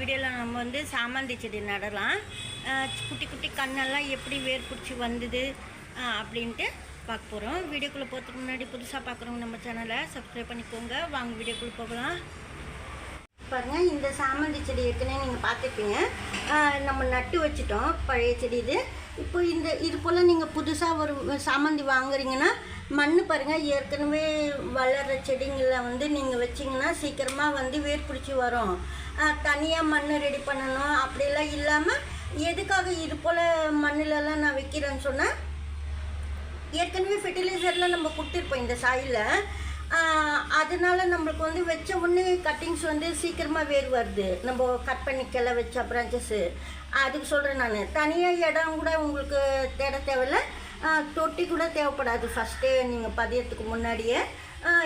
வீடியோவில் நம்ம வந்து சாமந்தி செடி நடலாம். குட்டி குட்டி கண்ணெல்லாம் எப்படி வேர் பிடிச்சி வந்தது அப்படின்ட்டு பார்க்க போகிறோம் வீடியோக்குள்ளே போகிறதுக்கு முன்னாடி புதுசாக பார்க்குறவங்க நம்ம சேனலை சப்ஸ்கிரைப் பண்ணிக்கோங்க. வாங்க வீடியோக்குள்ளே போகலாம். பாருங்கள் இந்த சாமந்தி செடி ஏற்கனவே நீங்கள் பார்த்துருப்பீங்க. நம்ம நட்டு வச்சிட்டோம். பழைய செடி இது. இப்போ இந்த இது போல் நீங்கள் புதுசாக ஒரு சாமந்தி வாங்குறீங்கன்னா மண் பாருங்கள் ஏற்கனவே வளர்கிற செடிங்களில் வந்து நீங்கள் வச்சிங்கன்னா சீக்கிரமாக வந்து வேர் பிடிச்சி வரும். தனியாக மண் ரெடி பண்ணணும். அப்படிலாம் இல்லாமல் எதுக்காக இது போல் மண்ணிலலாம் நான் வைக்கிறேன்னு சொன்னேன் ஏற்கனவே ஃபெர்டிலைசர்லாம் நம்ம கொடுத்துருப்போம் இந்த சாயில் அதனால நம்மளுக்கு வந்து வச்ச உடனே கட்டிங்ஸ் வந்து சீக்கிரமாக வேர் வருது. நம்ம கட் பண்ணி கிளை வச்ச பிரான்ச்சஸ்ஸு அதுக்கு சொல்கிறேன் நான். தனியாக இடம் கூட உங்களுக்கு தேட தேவையில்ல. தொட்டி கூட தேவைப்படாது. ஃபஸ்ட்டே நீங்கள் பதியத்துக்கு முன்னாடியே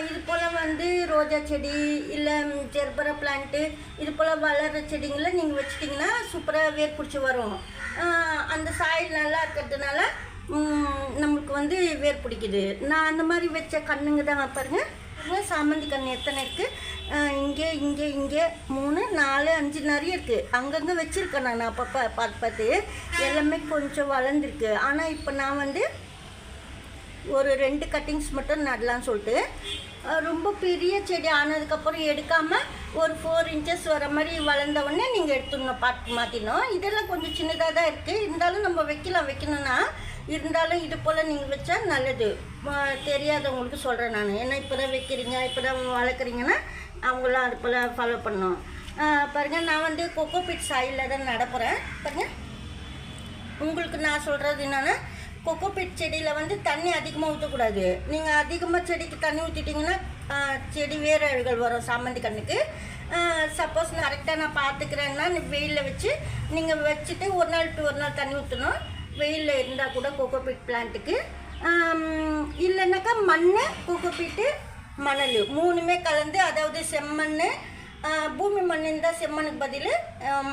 இது போல் வந்து ரோஜா செடி இல்லை ஜெர்பரா பிளான்ட்டு இது போல் வளர்கிற செடிங்களை நீங்கள் வச்சிட்டிங்கன்னா சூப்பராக வேர் பிடிச்சி வரும். அந்த சாயில் நல்லா இருக்கிறதுனால நம்மளுக்கு வந்து வேர் பிடிக்குது. நான் அந்த மாதிரி வச்ச கண்ணுங்க தான் பாருங்கள் சாமந்தி கன்று எத்தனை இருக்குது இங்கே இங்கே இங்கே மூணு நாலு அஞ்சு நிறைய இருக்குது அங்கங்கே வச்சுருக்கேன் நான். அப்பப்போ பார்த்து பார்த்து. எல்லாமே கொஞ்சம் வளர்ந்துருக்கு. ஆனால் இப்போ நான் வந்து ஒரு ரெண்டு கட்டிங்ஸ் மட்டும் நடலான்னு சொல்லிட்டு ரொம்ப பெரிய செடி ஆனதுக்கப்புறம் எடுக்காமல் ஒரு ஃபோர் இன்ச்சஸ் வர மாதிரி வளர்ந்த உடனே நீங்கள் எடுத்துடணும் பார்த்து மாற்றினோம் இதெல்லாம் கொஞ்சம் சின்னதாக தான் இருக்குது இருந்தாலும் நம்ம வைக்கலாம் வைக்கணும்னா இருந்தாலும் இது போல் நீங்கள் வச்சா நல்லது. தெரியாதவங்களுக்கு சொல்கிறேன் நான். ஏன்னா இப்போ தான் வைக்கிறீங்க இப்போ தான் வளர்க்குறீங்கன்னா அவங்களாம் அது போல் ஃபாலோ பண்ணணும். பாருங்கள் நான் வந்து கொக்கோ பிட் சாயில் தான் நடப்புகிறேன் பாருங்கள் உங்களுக்கு நான் சொல்கிறது என்னென்னா கொக்கோபிட் செடியில் வந்து தண்ணி அதிகமாக ஊற்றக்கூடாது நீங்கள் அதிகமாக செடிக்கு தண்ணி ஊற்றிட்டிங்கன்னா செடி வேறு அழுகல் வரும் சாமந்தி கண்ணுக்கு. சப்போஸ் நான் கரெக்டாக நான் பார்த்துக்கிறேன்னா வெயிலில் வச்சு நீங்கள் வச்சுட்டு ஒரு நாள் டூ ஒரு நாள் தண்ணி ஊற்றணும் வெயிலில் இருந்தால் கூட கொக்கோ பிளான்ட்டுக்கு இல்லைன்னாக்கா மண் கொக்கோ மணல் மூணுமே கலந்து அதாவது செம்மண் பூமி மண் இருந்தால் செம்மண்ணுக்கு பதில்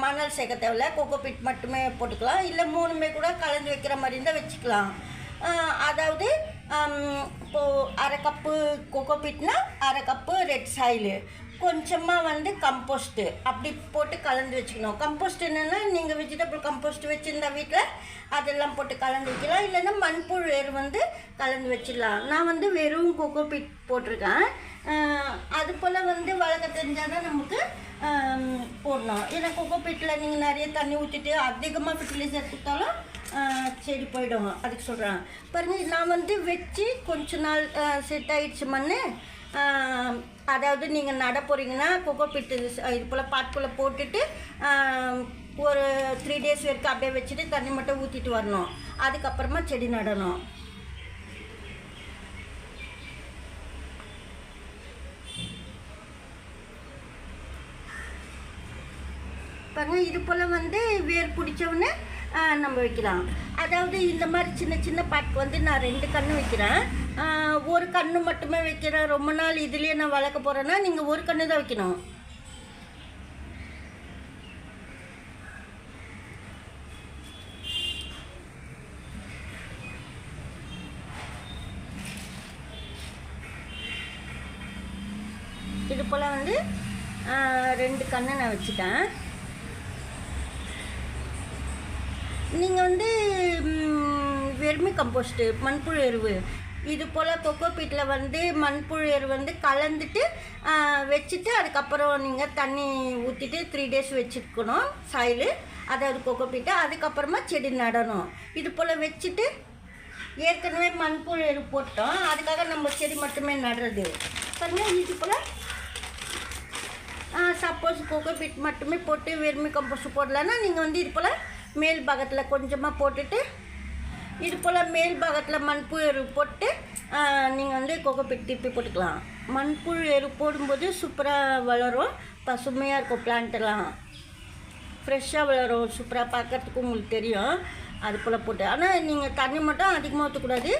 மணல் சேர்க்க தேவையில்ல. கொக்கோ பிட் மட்டுமே போட்டுக்கலாம். இல்லை மூணுமே கூட கலந்து வைக்கிற மாதிரி இருந்தால் வச்சுக்கலாம். அதாவது இப்போது அரை கப்பு கொக்கோ பிட்னா அரை கப்பு ரெட் சாயிலு கொஞ்சமாக வந்து கம்போஸ்ட்டு அப்படி போட்டு கலந்து வச்சுக்கணும். கம்போஸ்ட் என்னென்னா நீங்கள் வெஜிடபிள் கம்போஸ்ட் வச்சுருந்தா வீட்டில் அதெல்லாம் போட்டு கலந்து வைக்கலாம். இல்லைன்னா மண்புழு வேர் வந்து கலந்து வச்சிடலாம். நான் வந்து வெறும் கொக்கோ பிட் போட்டிருக்கேன். அது போல் வந்து வளர்க்க தெரிஞ்சால் தான் நமக்கு போடணும் ஏன்னா கொக்கோ பீட்டில் நீங்கள் நிறைய தண்ணி ஊற்றிட்டு அதிகமாக ஃபெர்டிலைசர் கொடுத்தாலும் செடி போயிடும் அதுக்கு சொல்கிறேன் பாருங்க நான் வந்து வச்சு கொஞ்ச நாள் செட் ஆகிடுச்சு மண் அதாவது நீங்கள் நட போகிறீங்கன்னா கொக்கோ பிட்டு இது போல் பாட்டுக்குள்ளே போட்டுட்டு ஒரு த்ரீ டேஸ் வரைக்கும் அப்படியே வச்சுட்டு தண்ணி மட்டும் ஊற்றிட்டு வரணும். அதுக்கப்புறமா செடி நடணும். பாருங்கள் இது போல் வந்து வேர் பிடிச்சவொன்னே நம்ம வைக்கலாம். அதாவது இந்த மாதிரி சின்ன சின்ன பாட்டுக்கு வந்து நான் ரெண்டு கன்று வைக்கிறேன். ஒரு கன்று மட்டுமே வைக்கிறேன். ரொம்ப நாள் இதுலேயே நான் வளர்க்க போகிறேன்னா நீங்கள் ஒரு கன்று தான் வைக்கணும். இது போல் வந்து ரெண்டு கன்று நான் வச்சுட்டேன். நீங்கள் வந்து வெர்மி கம்போஸ்ட்டு மண்புழு எருவு. இது போல் கொக்கோ பீட்டில் வந்து மண்புழு எருவு வந்து கலந்துட்டு வச்சுட்டு அதுக்கப்புறம் நீங்கள் தண்ணி ஊற்றிட்டு த்ரீ டேஸ் வச்சுருக்கணும் சாயில் அதாவது கொக்கோ பீட்டை அதுக்கப்புறமா செடி நடணும். இது போல் வச்சுட்டு ஏற்கனவே மண்புழு எரு போட்டோம். அதுக்காக நம்ம செடி மட்டுமே நடுறது. பாருங்கள் இது போல் சப்போஸ் கொக்கோ பீட் மட்டுமே போட்டு வெறுமை கம்போஸ்ட் போடலன்னா நீங்கள் வந்து இது போல் மேல் பாகத்தில் கொஞ்சமாக போட்டுட்டு இது போல் மேல் பாகத்தில் மண்புழு எரு போட்டு நீங்கள் வந்து கோகோ திருப்பி போட்டுக்கலாம். மண்புழு எரு போடும்போது சூப்பராக வளரும். பசுமையாக இருக்கும் பிளான்ட்டெல்லாம் ஃப்ரெஷ்ஷாக வளரும். சூப்பராக பார்க்குறதுக்கு உங்களுக்கு தெரியும். அது போல் போட்டு. ஆனால் நீங்கள் தண்ணி மட்டும் அதிகமாக ஊற்றக்கூடாது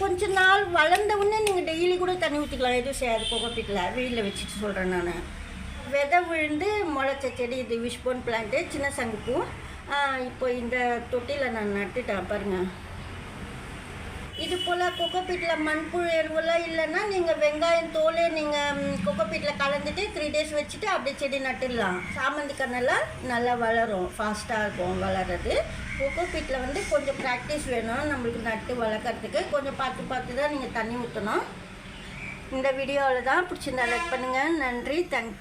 கொஞ்சம் கொஞ்ச நாள் வளர்ந்த உடனே நீங்கள் டெய்லி கூட தண்ணி ஊற்றிக்கலாம் எதுவும் செய்யாது. கோகோப்பிட்டில் வெயிலில் வச்சுட்டு சொல்கிறேன் நான். விதை விழுந்து முளைச்ச செடி இது விஷ்போன் பிளான்ட்டு சின்ன சங்குப்பூ இப்போ இந்த தொட்டியில் நான் நட்டுட்டேன் பாருங்கள் இது போல் கொக்கோபீட்டில் மண்புழு எருவெல்லாம் இல்லைன்னா நீங்கள் வெங்காயம் தோலே நீங்கள் கொக்கோபீட்டில் கலந்துட்டு த்ரீ டேஸ் வச்சுட்டு அப்படியே செடி நட்டுடலாம். சாமந்தி கண்ணெல்லாம் நல்லா வளரும். ஃபாஸ்ட்டாக இருக்கும் வளர்றது. கொக்கோபீட்டில் வந்து கொஞ்சம் ப்ராக்டிஸ் வேணும். நம்மளுக்கு நட்டு வளர்க்குறதுக்கு. கொஞ்சம் பார்த்து பார்த்து தான் நீங்கள் தண்ணி ஊற்றணும் இந்த வீடியோவில் தான் பிடிச்சிருந்தா லைக் பண்ணுங்கள் நன்றி. தேங்க்யூ